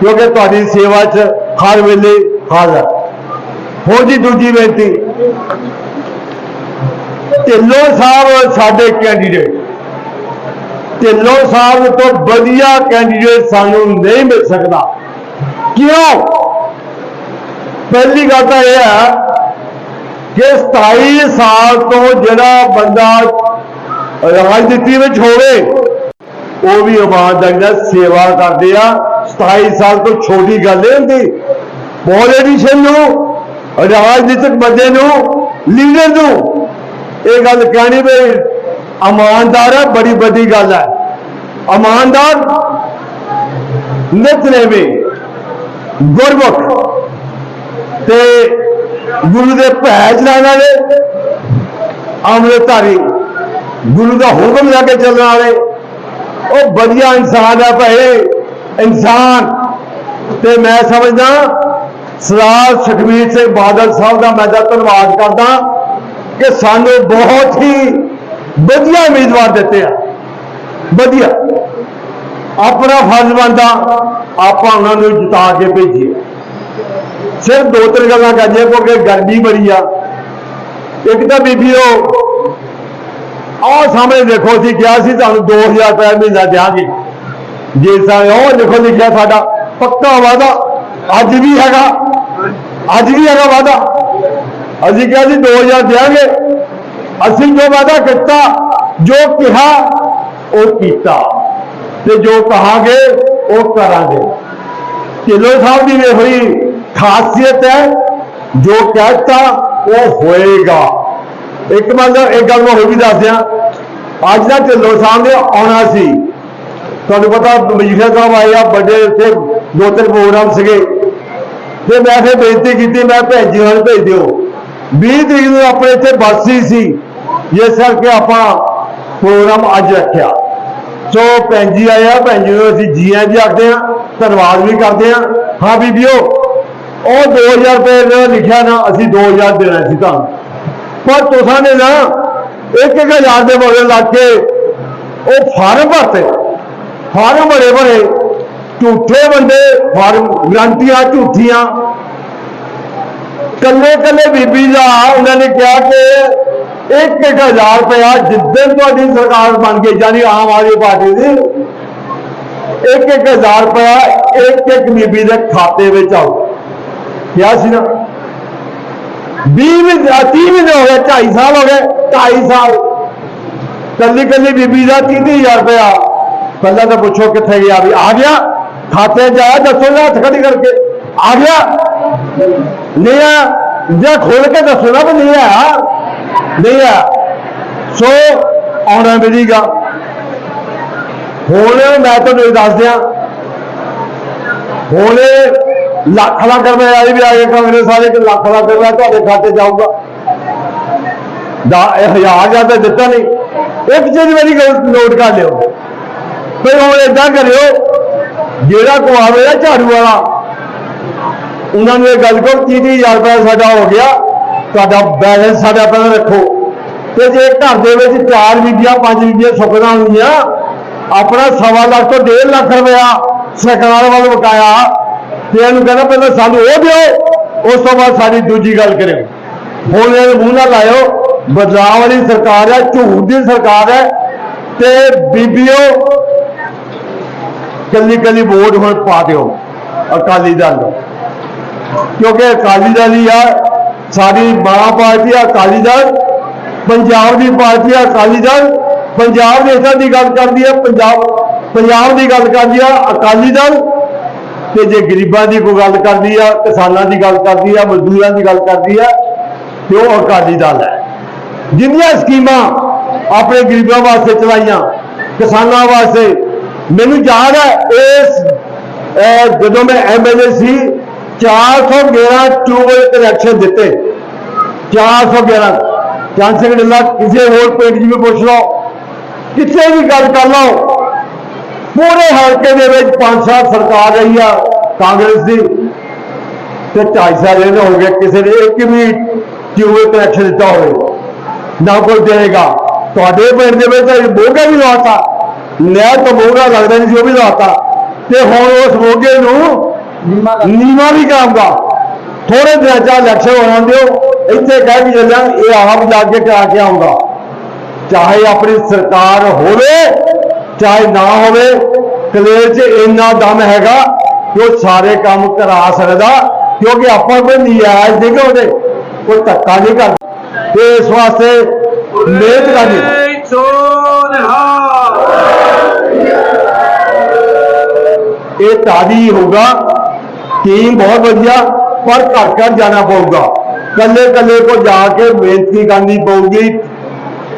ਕਿਉਂਕਿ ਤੁਹਾਡੀ ਸੇਵਾ 'ਚ ਹਰ ਵੇਲੇ ਹਾਜ਼ਰ। ਹੋਰ ਜੀ ਦੂਜੀ ਬੇਨਤੀ। ਢਿੱਲੋਂ ਸਾਹਿਬ ਸਾਡੇ ਕੈਂਡੀਡੇਟ ਢਿੱਲੋਂ ਸਾਹਿਬ ਤੋਂ ਵਧੀਆ ਕੈਂਡੀਡੇਟ ਸਾਨੂੰ ਨਹੀਂ ਮਿਲ ਸਕਦਾ। ਕਿਉਂ? ਪਹਿਲੀ ਗੱਲ ਤਾਂ ਇਹ ਹੈ ਕਿ 27 ਸਾਲ ਤੋਂ ਜਿਹੜਾ ਬੰਦਾ ਰਾਜਨੀਤੀ ਵਿੱਚ ਹੋਵੇ, ਉਹ ਵੀ ਇਮਾਨਦਾਰੀ ਨਾਲ ਸੇਵਾ ਕਰਦੇ ਆ। 27 ਸਾਲ ਤੋਂ ਛੋਟੀ ਗੱਲ ਨਹੀਂ ਹੁੰਦੀ ਪੋਲੀਟੀਸ਼ੀਅਨ ਨੂੰ, ਰਾਜਨੀਤਿਕ ਬੰਦੇ ਨੂੰ ਲੀਡਰ ਨੂੰ, ਇਹ ਗੱਲ ਕਹਿਣੀ ਵੀ ਇਮਾਨਦਾਰ ਹੈ, ਬੜੀ ਵੱਡੀ ਗੱਲ ਹੈ। ਇਮਾਨਦਾਰ ਨਿਤਨੇਮੀ, ਗੁਰਮੁਖ ਤੇ ਗੁਰੂ ਦੇ ਭੈ ਚਲਾਉਣ ਵਾਲੇ, ਅੰਮ੍ਰਿਤਧਾਰੀ, ਗੁਰੂ ਦਾ ਹੁਕਮ ਲੈ ਕੇ ਚੱਲਣ ਵਾਲੇ, ਉਹ ਵਧੀਆ ਇਨਸਾਨ ਹੈ ਭਾਈ ਇਨਸਾਨ। ਤੇ ਮੈਂ ਸਮਝਦਾ, ਸਰਦਾਰ ਸੁਖਬੀਰ ਸਿੰਘ ਬਾਦਲ ਸਾਹਿਬ ਦਾ ਮੈਂ ਤਾਂ ਧੰਨਵਾਦ ਕਰਦਾ ਕਿ ਸਾਨੂੰ ਬਹੁਤ ਹੀ ਵਧੀਆ ਉਮੀਦਵਾਰ ਦਿੱਤੇ ਆ। ਵਧੀਆ। ਆਪਣਾ ਫਰਜ਼ ਬਣਦਾ, ਆਪਾਂ ਉਹਨਾਂ ਨੂੰ ਜਿਤਾ ਕੇ ਭੇਜੀਏ। ਸਿਰਫ ਦੋ ਤਿੰਨ ਗੱਲਾਂ ਕਰਨੀਆਂ ਕਿਉਂਕਿ ਗਰਮੀ ਬੜੀ ਆ। ਇੱਕ ਤਾਂ ਬੀਬੀਓ, ਆਹ ਸਾਹਮਣੇ ਦੇਖੋ, ਅਸੀਂ ਕਿਹਾ ਸੀ ਤੁਹਾਨੂੰ 2000 ਰੁਪਏ ਮਹੀਨਾ ਦਿਆਂਗੇ। ਜੇ ਸਾਰੇ ਉਹ ਲਿਖੋ ਲਿਖਿਆ ਸਾਡਾ, ਪੱਕਾ ਵਾਦਾ ਅੱਜ ਵੀ ਹੈਗਾ, ਅੱਜ ਵੀ ਹੈਗਾ ਵਾਦਾ ਅਸੀਂ ਕਿਹਾ ਸੀ 2000 ਦਿਆਂਗੇ, ਅਸੀਂ ਜੋ ਵਾਦਾ ਕੀਤਾ, ਜੋ ਕਿਹਾ, ਉਹ ਕੀਤਾ। ਤੇ ਜੋ ਕਹਾਂਗੇ, ਉਹ ਕਰਾਂਗੇ। ਢਿੱਲੋਂ ਸਾਹਿਬ ਦੀ ਇਹ ਹੋਈ ਖਾਸੀਅਤ ਹੈ, ਜੋ ਕਹਿਤਾ ਉਹ ਹੋਏਗਾ। ਇੱਕ ਮਤਲਬ ਇੱਕ ਗੱਲ ਮੈਂ ਹੋਰ ਵੀ ਦੱਸ ਦਿਆਂ। ਅੱਜ ਦਾ ਢਿੱਲੋਂ ਸਾਹਿਬ ਨੇ ਆਉਣਾ ਸੀ। ਤੁਹਾਨੂੰ ਪਤਾ ਮਜੀਠਾ ਸਾਹਿਬ ਆਏ ਆ, ਵੱਡੇ ਇੱਥੇ ਦੋ ਤਿੰਨ ਪ੍ਰੋਗਰਾਮ ਸੀਗੇ। ਤੇ ਮੈਂ ਫਿਰ ਬੇਨਤੀ ਕੀਤੀ, ਮੈਂ ਭੈਣ ਜੀ ਨਾਲ ਭੇਜ ਦਿਓ। 20 ਤਰੀਕ ਨੂੰ ਆਪਣੇ ਇੱਥੇ ਬਰਸੀ ਸੀ। ਜਿਸ ਕਰਕੇ ਆਪਾਂ ਪ੍ਰੋਗਰਾਮ ਅੱਜ ਰੱਖਿਆ। ਸੋ ਭੈਣ ਜੀ ਆਇਆ ਭੈਣ ਜੀ ਨੂੰ ਅਸੀਂ ਜੀਆਂ ਜੀ ਆਖਦੇ ਆ, ਧੰਨਵਾਦ ਵੀ ਕਰਦੇ ਆ। ਹਾਂ ਬੀਬੀਓ ਉਹ 2000 ਰੁਪਏ ਦਾ ਲਿਖਿਆ ਨਾ ਅਸੀਂ 2000 ਦੇਣਾ ਸੀ ਤਾਂ ਪਰ ਤੁਸਾਂ ਨੇ ਨਾ ਇੱਕ ਇੱਕ ਹਜ਼ਾਰ ਦੇ ਮਗਰ ਲੱਗ ਕੇ ਉਹ ਫਾਰਮ ਭਰਤੇ। ਫਾਰਮ ਬੜੇ ਬੜੇ ਝੂਠੇ ਬੰਦੇ, ਫਾਰਮ ਗਰੰਟੀਆਂ ਝੂਠੀਆਂ। ਕੱਲੇ ਕੱਲੇ ਬੀਬੀ ਦਾ ਉਹਨਾਂ ਨੇ ਕਿਹਾ ਕਿ ਇੱਕ ਇੱਕ ਹਜ਼ਾਰ ਰੁਪਇਆ ਜਿੱਦਣ ਤੁਹਾਡੀ ਸਰਕਾਰ ਬਣ ਗਈ, ਯਾਨੀ ਆਮ ਆਦਮੀ ਪਾਰਟੀ ਦੀ, ਇੱਕ ਇੱਕ ਹਜ਼ਾਰ ਰੁਪਇਆ ਇੱਕ ਇੱਕ ਬੀਬੀ ਦੇ ਖਾਤੇ ਵਿੱਚ ਆਉ ਕਿਹਾ ਸੀ ਨਾ? 20 ਵੀ 30 ਮਹੀਨੇ ਹੋ ਗਏ 2.5 ਸਾਲ ਹੋ ਗਏ 2.5 ਸਾਲ। ਕੱਲੀ ਕੱਲੀ ਬੀਬੀ ਦਾ 30000 ਰੁਪਇਆ। ਪਹਿਲਾਂ ਤਾਂ ਪੁੱਛੋ ਕਿੱਥੇ ਗਿਆ ਵੀ ਆ ਗਿਆ? ਖਾਤੇ 'ਚ ਦੱਸੋ ਨਾ ਹੱਥ ਖੜੀ ਕਰਕੇ। ਆ ਗਿਆ। ਨਹੀਂ ਆ। ਜੇ ਖੋਲ ਕੇ ਦੱਸੋ ਨਾ ਵੀ ਨਹੀਂ ਆਇਆ। ਨਹੀਂ ਆ ਸੋ, ਆਉਣਾ ਮਿਲੇਗਾ। ਹੁਣ ਮੈਂ ਤੁਹਾਨੂੰ ਇਹ ਦੱਸ ਦਿਆਂ। ਹੁਣ ਲੱਖ ਲੱਖ ਰੁਪਏ ਆਏ ਵੀ ਆ ਗਏ ਕਾਂਗਰਸ ਵਾਲੇ ਕਿ ਲੱਖ ਲੱਖ ਰੁਪਏ ਤੁਹਾਡੇ ਖਾਤੇ ਜਾਊਗਾ ਦਾ ਇਹ ਹਜ਼ਾਰ ਜਾਂ ਤਾਂ ਦਿੱਤਾ ਨਹੀਂ ਇੱਕ ਚੀਜ਼ ਮੇਰੀ ਗੱਲ ਨੋਟ ਕਰ ਲਿਓ ਫਿਰ ਹੁਣ ਏਦਾਂ ਕਰਿਓ ਜਿਹੜਾ ਕੁਆਵੇ ਦਾ ਝਾੜੂ ਵਾਲਾ ਉਹਨਾਂ ਨੂੰ ਇਹ ਗੱਲ ਕਹੋ 30000 ਰੁਪਏ ਸਾਡਾ ਹੋ ਗਿਆ ਤੁਹਾਡਾ ਬੈਲੈਂਸ ਸਾਡਾ ਪਹਿਲਾਂ ਰੱਖੋ ਤੇ ਜੇ ਘਰ ਦੇ ਵਿੱਚ ਚਾਰ ਬੀਬੀਆਂ ਪੰਜ ਬੀਬੀਆਂ ਸੁੱਕਣਾ ਹੁੰਦੀਆਂ ਆਪਣਾ ਸਵਾ ਲੱਖ ਤੋਂ 1.5 ਲੱਖ ਰੁਪਇਆ ਸਰਕਾਰ ਵੱਲ ਬਕਾਇਆ ਤੇ ਇਹਨੂੰ ਕਹਿੰਦਾ ਪਹਿਲਾਂ ਸਾਨੂੰ ਉਹ ਦਿਓ, ਉਸ ਤੋਂ ਬਾਅਦ ਸਾਡੀ ਦੂਜੀ ਗੱਲ ਕਰਿਓ। ਹੁਣ ਇਹ ਮੂੰਹ ਨਾਲ ਲਾਇਓ, ਬਦਲਾਅ ਵਾਲੀ ਸਰਕਾਰ ਹੈ ਝੂਠ ਦੀ ਸਰਕਾਰ ਹੈ ਤੇ ਬੀਬੀਓ, ਕੱਲੀ ਕੱਲੀ ਵੋਟ ਹੁਣ ਪਾ ਦਿਓ, ਅਕਾਲੀ ਦਲ ਨੂੰ। ਕਿਉਂਕਿ ਅਕਾਲੀ ਦਲ ਹੀ ਆ, ਸਾਡੀ ਮਾਂ ਪਾਰਟੀ ਆ ਅਕਾਲੀ ਦਲ, ਪੰਜਾਬ ਦੀ ਪਾਰਟੀ ਆ ਅਕਾਲੀ ਦਲ, ਪੰਜਾਬ ਦੇਸ਼ਾਂ ਦੀ ਗੱਲ ਕਰਦੀ ਆ, ਪੰਜਾਬ ਪੰਜਾਬ ਦੀ ਗੱਲ ਕਰਦੀ ਆ ਅਕਾਲੀ ਦਲ ਤੇ ਜੇ ਗਰੀਬਾਂ ਦੀ ਕੋਈ ਗੱਲ ਕਰਦੀ ਆ, ਕਿਸਾਨਾਂ ਦੀ ਗੱਲ ਕਰਦੀ ਆ, ਮਜ਼ਦੂਰਾਂ ਦੀ ਗੱਲ ਕਰਦੀ ਆ, ਤੇ ਉਹ ਅਕਾਲੀ ਦਲ ਹੈ। ਜਿੰਨੀਆਂ ਸਕੀਮਾਂ ਆਪਣੇ ਗਰੀਬਾਂ ਵਾਸਤੇ ਚਲਾਈਆਂ, ਕਿਸਾਨਾਂ ਵਾਸਤੇ, ਮੈਨੂੰ ਯਾਦ ਹੈ ਇਸ ਜਦੋਂ ਮੈਂ ਐਮਐਲਏ ਸੀ 411 ਟਿਊਬਲ ਕਨੈਕਸ਼ਨ ਦਿੱਤੇ। 411 ਚੰਦ ਸਿੰਘ ਡੱਲਾ, ਕਿਸੇ ਹੋਰ ਪਿੰਡ 'ਚ ਵੀ ਪੁੱਛ ਲਓ। ਕਿੱਥੇ ਵੀ ਗੱਲ ਕਰ ਲਓ। ਪੂਰੇ ਹਲਕੇ ਦੇ ਵਿੱਚ ਪੰਜ ਸਾਲ ਸਰਕਾਰ ਰਹੀ ਆ ਕਾਂਗਰਸ ਦੀ। ਤੇ ਢਾਈ ਸਾਲ ਇਹਨੇ ਹੋ ਗਏ ਕਿਸੇ ਨੇ ਇੱਕ ਵੀ ਟਿਊਬਲ ਕਨੈਕਸ਼ਨ ਦਿੱਤਾ ਹੋਵੇ? ਨਾ ਕੋਈ ਦੇਗਾ ਤੁਹਾਡੇ ਪਿੰਡ ਦੇ ਵਿੱਚ ਮੋਗਾ ਵੀ ਲਾਤਾ ਨਹਿਰ ਤੋਂ ਮੋਗਾ ਲੱਗਦਾ ਨਹੀਂ ਸੀ ਉਹ ਵੀ ਲਾਤਾ ਤੇ ਹੁਣ ਉਸ ਮੋਗੇ ਨੂੰ ਨੀਵਾ ਵੀ ਕਰਾਂਗਾ ਥੋੜੇ ਦਿਨਾਂ ਚ ਇਲੈਕਸ਼ਨ ਹੋਣ ਦਿਓ ਇੱਥੇ ਕਹਿ ਕੇ ਚੱਲਿਆ ਇਹ ਆਪ ਜਾ ਕੇ ਕਰਾ ਕੇ ਆਉਂਗਾ ਚਾਹੇ ਆਪਣੀ ਸਰਕਾਰ ਹੋਵੇ ਚਾਹੇ ਨਾ ਹੋਵੇ, ਕਲੇਰ 'ਚ ਇੰਨਾ ਦਮ ਹੈਗਾ ਕਿ ਉਹ ਸਾਰੇ ਕੰਮ ਕਰਾ ਸਕਦਾ, ਕਿਉਂਕਿ ਆਪਾਂ ਕੋਈ ਨਿਆਜ਼ ਨਹੀਂ ਉਹਦੇ ਕੋਈ ਧੱਕਾ ਨਹੀਂ ਕਰਦਾ। ਤੇ ਇਸ ਵਾਸਤੇ ਮਿਹਨਤ ਕਰਨੀ। ਇਹ ਤਾਜੀ ਹੋਊਗਾ ਟੀਮ ਬਹੁਤ ਵਧੀਆ, ਪਰ ਘਰ ਘਰ ਜਾਣਾ ਪਊਗਾ। ਕੱਲੇ ਕੱਲੇ ਕੋ ਜਾ ਕੇ ਬੇਨਤੀ ਕਰਨੀ ਪਊਗੀ।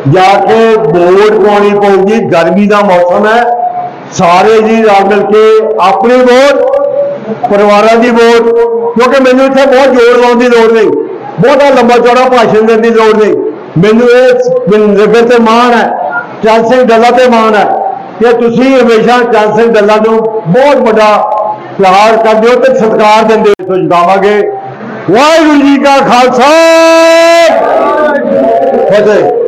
ਜਾ ਕੇ ਵੋਟ ਪਾਉਣੀ ਪਊਗੀ। ਗਰਮੀ ਦਾ ਮੌਸਮ ਹੈ। ਸਾਰੇ ਜੀ ਰਲ ਮਿਲ ਕੇ ਆਪਣੀ ਵੋਟ, ਪਰਿਵਾਰਾਂ ਦੀ ਵੋਟ, ਕਿਉਂਕਿ ਮੈਨੂੰ ਇੱਥੇ ਬਹੁਤ ਜ਼ੋਰ ਲਾਉਣ ਦੀ ਲੋੜ ਨਹੀਂ। ਬਹੁਤਾ ਲੰਬਾ ਚੌੜਾ ਭਾਸ਼ਣ ਦੇਣ ਦੀ ਲੋੜ ਨਹੀਂ। ਮੈਨੂੰ ਇਹ ਨਿਰਭਰ ਤੇ ਮਾਣ ਹੈ। ਚੰਦ ਸਿੰਘ ਡੱਲਾ ਤੇ ਮਾਣ ਹੈ ਕਿ ਤੁਸੀਂ ਹਮੇਸ਼ਾ ਚੰਦ ਸਿੰਘ ਡੱਲਾ ਨੂੰ ਬਹੁਤ ਵੱਡਾ ਪਿਆਰ ਕਰਦੇ ਹੋ ਤੇ ਸਤਿਕਾਰ ਦਿੰਦੇ ਹੋ। ਤੋਂ ਵਾਹਿਗੁਰੂ ਜੀ ਕਾ ਖਾਲਸਾ। ਫਤਿਹ।